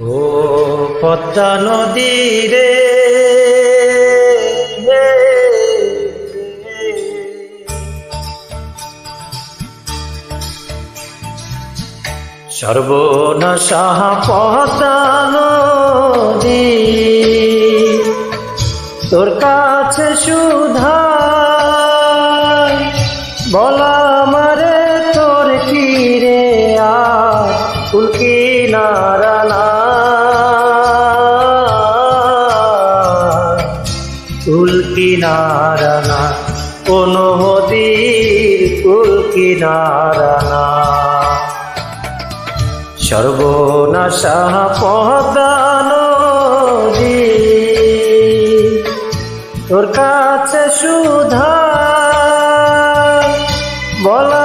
ও পদ্মা নদী রে সর্বনাশা পদ্মা নদী, তোর কাছে সুধা, বলা মারে তোর কি রে ফুলকি নারানা ফুলকি নারানা কোন হদির ফুলকি নারানা সর্বনাশা পদানি তোর কাছে সুধা বলা